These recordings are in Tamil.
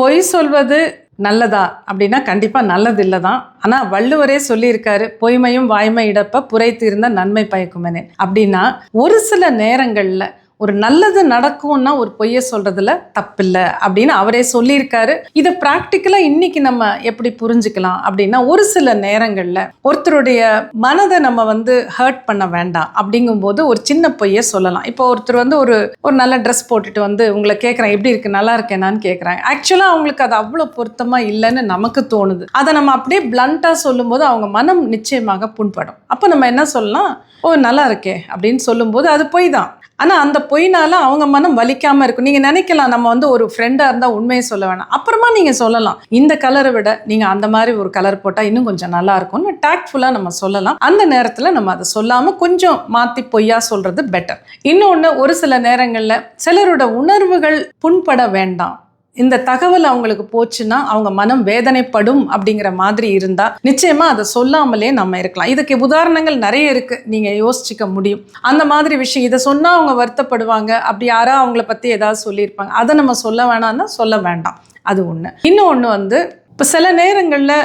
பொய் சொல்வது நல்லதா? அப்படின்னா கண்டிப்பாக நல்லது இல்லை தான் ஆனால் வள்ளுவரே சொல்லியிருக்காரு பொய்மையும் வாய்மை இடப்ப புரைத்து இருந்த நன்மை பயக்குமனே. அப்படின்னா ஒரு சில நேரங்களில் ஒரு நல்லது நடக்கும்னா ஒரு பொய்யை சொல்றதுல தப்பில்லை அப்படின்னு அவரே சொல்லியிருக்காரு. இதை ப்ராக்டிக்கலாக இன்னைக்கு நம்ம எப்படி புரிஞ்சுக்கலாம் அப்படின்னா ஒரு சில நேரங்களில் ஒருத்தருடைய மனதை நம்ம வந்து ஹர்ட் பண்ண வேண்டாம் அப்படிங்கும்போது ஒரு சின்ன பொய்யை சொல்லலாம். இப்போ ஒருத்தர் வந்து ஒரு ஒரு நல்ல ட்ரெஸ் போட்டுட்டு வந்து உங்களை கேட்குறேன் எப்படி இருக்கு? நல்லா இருக்கேனான்னு கேட்குறாங்க ஆக்சுவலாக அவங்களுக்கு அது அவ்வளோ பொருத்தமாக இல்லைன்னு நமக்கு தோணுது. அதை நம்ம அப்படியே பிளண்ட்டாக சொல்லும்போது அவங்க மனம் நிச்சயமாக புண்படும். அப்போ நம்ம என்ன சொல்லலாம்? ஓ நல்லா இருக்கே அப்படின்னு சொல்லும்போது அது பொய் தான். ஆனால் அந்த பொய்னால அவங்க மனம் வலிக்காமல் இருக்கும். நீங்கள் நினைக்கலாம் நம்ம வந்து ஒரு ஃப்ரெண்டாக இருந்தால் உண்மையை சொல்ல வேணாம். அப்புறமா நீங்கள் சொல்லலாம். இந்த கலரை விட நீங்கள் அந்த மாதிரி ஒரு கலர் போட்டால் இன்னும் கொஞ்சம் நல்லா இருக்கும்னு டேக்ட்ஃபுல்லாக நம்ம சொல்லலாம். அந்த நேரத்தில் நம்ம அதை சொல்லாமல் கொஞ்சம் மாற்றி பொய்யா சொல்கிறது பெட்டர் இன்னொன்று ஒரு சில நேரங்களில் சிலரோட உணர்வுகள் புண்பட வேண்டாம். இந்த தகவல் அவங்களுக்கு போச்சுன்னா அவங்க மனம் வேதனைப்படும் அப்படிங்கிற மாதிரி இருந்தால் நிச்சயமாக அதை சொல்லாமலே நம்ம இருக்கலாம். இதுக்கு உதாரணங்கள் நிறைய இருக்குது நீங்கள் யோசிச்சுக்க முடியும். அந்த மாதிரி விஷயம் இதை சொன்னால் அவங்க வருத்தப்படுவாங்க. அப்படி யாரா அவங்கள பற்றி ஏதாவது சொல்லியிருப்பாங்க. அதை நம்ம சொல்ல வேணாம்னா சொல்ல வேண்டாம். அது ஒன்று இன்னொன்று வந்து இப்போ சில நேரங்களில்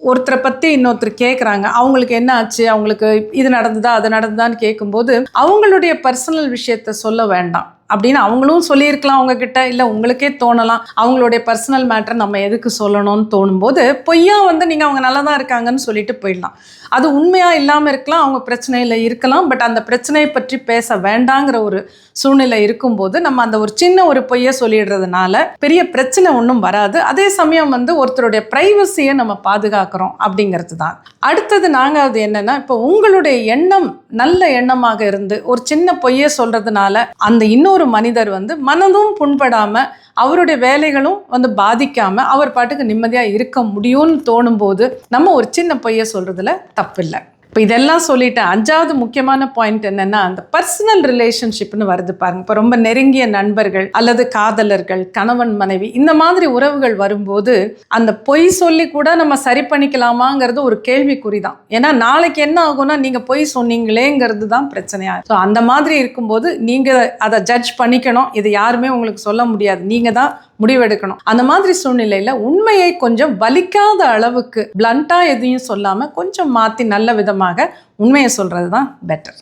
ஒருத்தரை பற்றி இன்னொருத்தர் கேட்குறாங்க அவங்களுக்கு என்ன ஆச்சு? அவங்களுக்கு இது நடந்ததா அது நடந்ததான்னு கேட்கும்போது அவங்களுடைய பர்சனல் விஷயத்த சொல்ல வேண்டாம். அப்படின்னு அவங்களும் சொல்லியிருக்கலாம் அவங்க கிட்ட இல்லை உங்களுக்கே தோணலாம். அவங்களுடைய பர்சனல் மேட்டர் நம்ம எதுக்கு சொல்லணும்னு தோணும்போது பொய்யா வந்து நீங்கள் அவங்க நல்லா தான் இருக்காங்கன்னு சொல்லிட்டு போயிடலாம். அது உண்மையாக இல்லாமல் இருக்கலாம் அவங்க பிரச்சனையில் இருக்கலாம். பட் அந்த பிரச்சனையை பற்றி பேச வேண்டாங்கிற ஒரு சூழ்நிலை இருக்கும்போது நம்ம அந்த ஒரு சின்ன ஒரு பொய்யை சொல்லிடுறதுனால பெரிய பிரச்சனை ஒன்றும் வராது. அதே சமயம் வந்து ஒருத்தருடைய ப்ரைவசியை நம்ம பாதுகாக்கிறோம் அப்படிங்கிறது தான் அடுத்தது நாங்கள் அது என்னென்னா இப்போ உங்களுடைய எண்ணம் நல்ல எண்ணமாக இருந்து ஒரு சின்ன பொய்யை சொல்கிறதுனால அந்த இன்னொரு மனிதர் வந்து மனதும் புண்படாம அவருடைய வேலைகளும் வந்து பாதிக்காம அவர் பாட்டுக்கு நிம்மதியா இருக்க முடியும்னு தோணும் போது நம்ம ஒரு சின்ன பொய்யை சொல்றதுல தப்பில்லை. இப்போ இதெல்லாம் சொல்லிட்டேன் அஞ்சாவது முக்கியமான பாயிண்ட் என்னன்னா அந்த பர்சனல் ரிலேஷன்ஷிப்னு வருது பாருங்க. இப்போ ரொம்ப நெருங்கிய நண்பர்கள் அல்லது காதலர்கள் கணவன் மனைவி இந்த மாதிரி உறவுகள் வரும்போது அந்த பொய் சொல்லி கூட நம்ம சரி பண்ணிக்கலாமாங்கிறது ஒரு கேள்விக்குறி தான் ஏன்னா நாளைக்கு என்ன ஆகும்னா நீங்க பொய் சொன்னீங்களேங்கிறது தான் பிரச்சனையா ஸோ அந்த மாதிரி இருக்கும்போது நீங்க அதை ஜட்ஜ் பண்ணிக்கணும். இது யாருமே உங்களுக்கு சொல்ல முடியாது. நீங்க தான் முடிவெடுக்கணும். அந்த மாதிரி சூழ்நிலையில உண்மையை கொஞ்சம் வலிக்காத அளவுக்கு பிளண்டா எதையும் சொல்லாம கொஞ்சம் மாத்தி நல்ல விதமாக உண்மையை சொல்றது தான் பெட்டர்